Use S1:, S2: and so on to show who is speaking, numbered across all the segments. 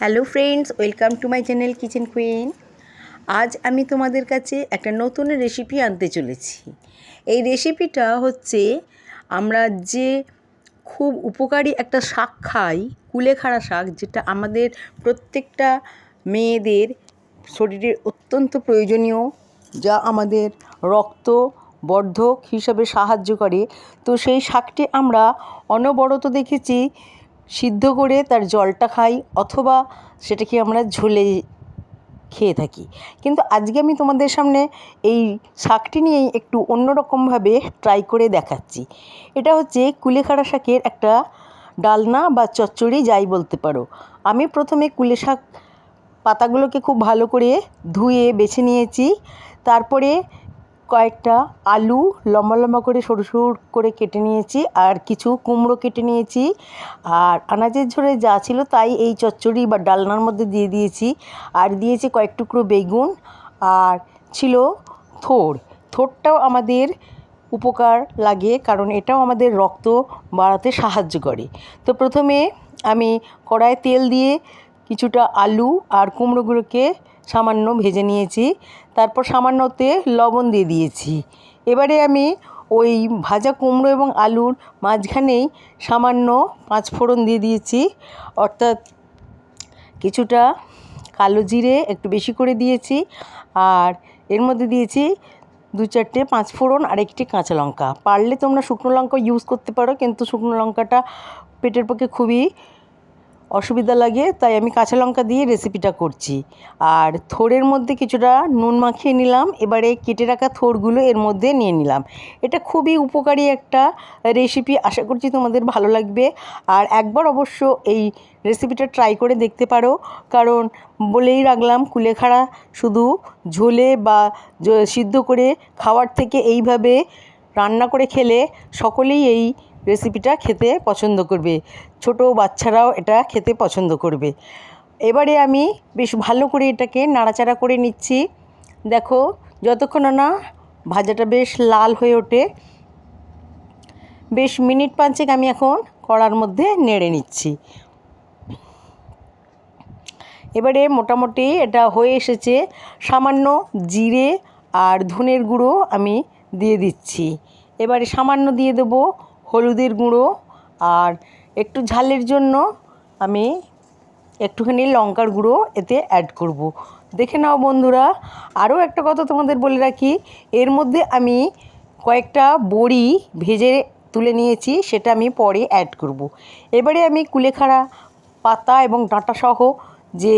S1: Hello friends, welcome to my channel kitchen queen. আজ আমি তোমাদের কাছে একটা নতুন রেসিপি আনতে চলেছি। এই রেসিপিটা হচ্ছে আমরা যে খুব উপকারী একটা শাক খাই, কুলেখাড়া শাক, যেটা আমাদের প্রত্যেকটা মেয়েদের শরীরে অত্যন্ত প্রয়োজনীয়, যা আমাদের রক্ত বর্ধক হিসাবে সাহায্য করে। তো সেই শাকটি আমরা অনবরত দেখেছি সিদ্ধ করে তার জলটা খাই অথবা সেটাকে আমরা ঝোলে খেয়ে থাকি। কিন্তু আজকে আমি তোমাদের সামনে এই শাকটি নিয়েই একটু অন্যরকমভাবে ট্রাই করে দেখাচ্ছি। এটা হচ্ছে কুলেখাড়া শাকের একটা ডালনা বা চচ্চড়ি, যাই বলতে পারো। আমি প্রথমে কুলে শাক পাতাগুলোকে খুব ভালো করে ধুয়ে বেছে নিয়েছি। তারপরে কয়েকটা আলু লম্বা লম্বা করে সরু সরু করে কেটে নিয়েছি আর কিছু কুমড়ো কেটে নিয়েছি। আর আনাজের ঝোলে যা ছিল তাই এই চচ্চড়ি বা ডালনার মধ্যে দিয়ে দিয়েছি। আর দিয়েছি কয়েক টুকরো বেগুন আর ছিল থোড়। থোড়টাও আমাদের উপকার লাগে কারণ এটাও আমাদের রক্ত বাড়াতে সাহায্য করে। তো প্রথমে আমি কড়ায় তেল দিয়ে কিছুটা আলু আর কুমড়োগুলোকে সামান্য ভেজে নিয়েছি, তারপর সামান্যতে লবণ দিয়ে দিয়েছি। এবারে আমি ওই ভাজা কুমড়ো এবং আলুর মাঝখানেই সামান্য পাঁচ ফোড়ন দিয়ে দিয়েছি, অর্থাৎ কিছুটা কালো জিরে একটু বেশি করে দিয়েছি, আর এর মধ্যে দিয়েছি দু চারটে পাঁচ ফোড়ন আর একটি কাঁচা লঙ্কা। পারলে তোমরা শুকনো লঙ্কা ইউজ করতে পারো, কিন্তু শুকনো লঙ্কাটা পেটের পক্ষে খুবই অসুবিধা লাগে, তাই আমি কাঁচা লঙ্কা দিয়ে রেসিপিটা করছি। আর থোড়ের মধ্যে কিছুটা নুন মাখিয়ে নিলাম, এবারে কেটে রাখা থোড়গুলো এর মধ্যে নিয়ে নিলাম। এটা খুবই উপকারী একটা রেসিপি আশা করছি তোমাদের ভালো লাগবে। আর একবার অবশ্য এই রেসিপিটা ট্রাই করে দেখতে পারো, কারণ বলেই রাখলাম, কুলেখাড়া শুধু ঝোলে বা সিদ্ধ করে খাওয়ার থেকে এইভাবে রান্না করে খেলে সকলেই এই রেসিপিটা খেতে পছন্দ করবে। ছোট বাচ্চারাও এটা খেতে পছন্দ করবে। এবারে আমি বেশ ভালো করে এটাকে নাড়াচাড়া করে নিচ্ছি। দেখো, যতক্ষণ না ভাজাটা বেশ লাল হয়ে ওঠে, বেশ মিনিট পাঁচেক আমি এখন কড়ার মধ্যে নেড়ে নিচ্ছি। এবারে মোটামুটি এটা হয়ে এসেছে, সামান্য জিরে আর ধনের গুঁড়ো আমি দিয়ে দিচ্ছি। এবারে সামান্য দিয়ে দেবো হলুদের গুঁড়ো আর একটু ঝালের জন্য আমি একটুখানি লঙ্কার গুঁড়ো এতে অ্যাড করব। দেখে নাও বন্ধুরা, আরও একটা কথা তোমাদের বলে রাখি, এর মধ্যে আমি কয়েকটা বড়ি ভেজে তুলে নিয়েছি, সেটা আমি পরে অ্যাড করব। এবারে আমি কুলেখাড়া, পাতা এবং ডাঁটাসহ যে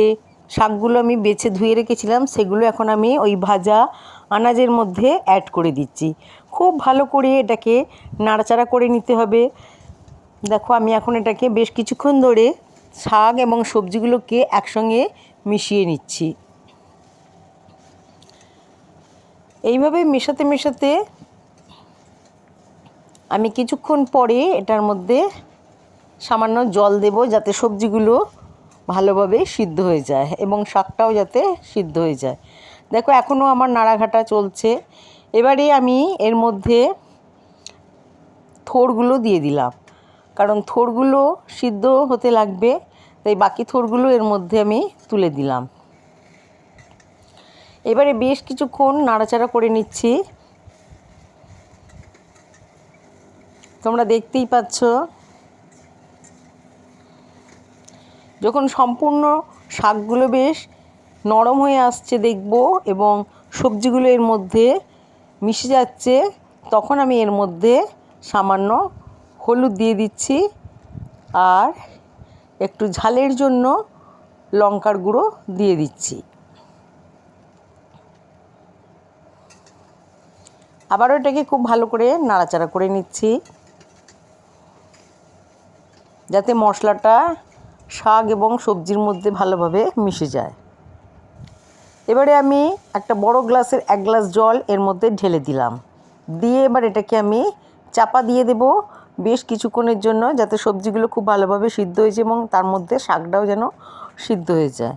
S1: শাকগুলো আমি বেছে ধুয়ে রেখেছিলাম, সেগুলো এখন আমি ওই ভাজা আনাজের মধ্যে অ্যাড করে দিচ্ছি। খুব ভালো করে এটাকে নাড়াচাড়া করে নিতে হবে। দেখো, আমি এখন এটাকে বেশ কিছুক্ষণ ধরে শাক এবং সবজিগুলোকে একসঙ্গে মিশিয়ে নিচ্ছি। এইভাবে মেশাতে মেশাতে আমি কিছুক্ষণ পরে এটার মধ্যে সামান্য জল দেব যাতে সবজিগুলো ভালোভাবে সিদ্ধ হয়ে যায় এবং শাকটাও যাতে সিদ্ধ হয়ে যায়। দেখো এখনও আমার নাড়াঘাটা চলছে। এবারে আমি এর মধ্যে থোড়গুলো দিয়ে দিলাম। কারণ থোড়গুলো সিদ্ধ হতে লাগবে, তাই বাকি থোড়গুলো এর মধ্যে আমি তুলে দিলাম। এবারে বেশ কিছুক্ষণ নাড়াচাড়া করে নিচ্ছি। তোমরা দেখতেই পাচ্ছ। যখন সম্পূর্ণ শাকগুলো বেশ নরম হয়ে আসছে দেখব এবং সবজিগুলো এর মধ্যে মিশে যাচ্ছে। তখন আমি এর মধ্যে সামান্য হলুদ দিয়ে দিচ্ছি আর একটু ঝালের জন্য লঙ্কার গুঁড়ো দিয়ে দিচ্ছি। আবারও এটাকে খুব ভালো করে নাড়াচাড়া করে নিচ্ছি যাতে মশলাটা শাক এবং সবজির মধ্যে ভালোভাবে মিশে যায়। এবারে আমি একটা বড় গ্লাসের এক গ্লাস জল এর মধ্যে ঢেলে দিলাম। দিয়ে এবার এটাকে আমি চাপা দিয়ে দেব বেশ কিছুক্ষণের জন্য যাতে সবজিগুলো খুব ভালোভাবে সিদ্ধ হয়েছে এবং তার মধ্যে শাকটাও যেন সিদ্ধ হয়ে যায়।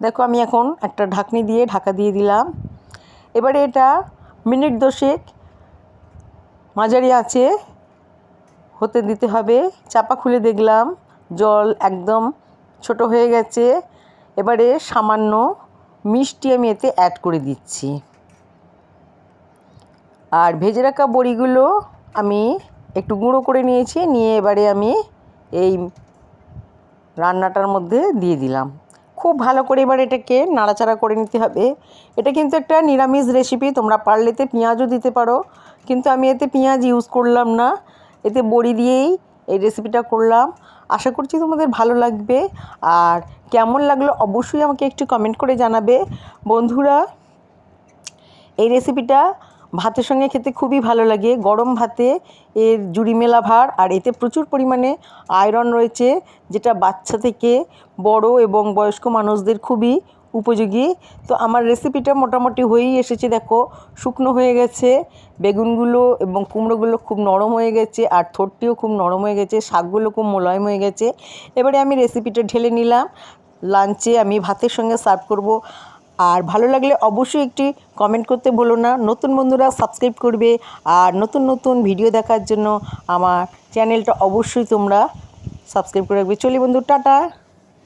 S1: দেখো আমি এখন একটা ঢাকনি দিয়ে ঢাকা দিয়ে দিলাম। এবারে এটা মিনিট দশেক মাঝারি আছে হতে দিতে হবে। চাপা খুলে দেখলাম, জল একদম ছোট হয়ে গেছে। এবারে সামান্য মিষ্টি আমি এতে অ্যাড করে দিচ্ছি। আর ভেজে রাখা বড়িগুলো আমি একটু গুঁড়ো করে নিয়েছি, নিয়ে এবারে আমি এই রান্নাটার মধ্যে দিয়ে দিলাম। খুব ভালো করে এবার এটাকে নাড়াচাড়া করে নিতে হবে। এটা কিন্তু একটা নিরামিষ রেসিপি তোমরা পারলেতে পেঁয়াজও দিতে পারো। কিন্তু আমি এতে পেঁয়াজ ইউজ করলাম না। এতে বড়ি দিয়েই এই রেসিপিটা করলাম। আশা করছি তোমাদের ভালো লাগবে। আর কেমন লাগল অবশ্যই আমাকে একটু কমেন্ট করে জানাবে। বন্ধুরা, এই রেসিপিটা ভাতের সঙ্গে খেতে খুবই ভালো লাগে। গরম ভাতে এর জুড়িমেলা ভার আর এতে প্রচুর পরিমাণে আয়রন রয়েছে, যেটা বাচ্চা থেকে বড় এবং বয়স্ক মানুষদের খুবই উপযোগী। তো আমার রেসিপিটা মোটামুটি হয়েই এসেছে, দেখো। শুকনো হয়ে গেছে, বেগুনগুলো এবং কুমড়োগুলো খুব নরম হয়ে গেছে, আর থোরটিও খুব নরম হয়ে গেছে, শাকগুলো খুব মোলায়েম হয়ে গেছে। এবারে আমি রেসিপিটা ঢেলে নিলাম। লাঞ্চে আমি ভাতের সঙ্গে সার্ভ করব। আর ভালো লাগলে অবশ্যই একটি কমেন্ট করতে বলো না। নতুন বন্ধুরা সাবস্ক্রাইব করবে। আর নতুন নতুন ভিডিও দেখার জন্য আমার চ্যানেলটা অবশ্যই তোমরা সাবস্ক্রাইব করে রাখবে। চলি বন্ধু, টাটা।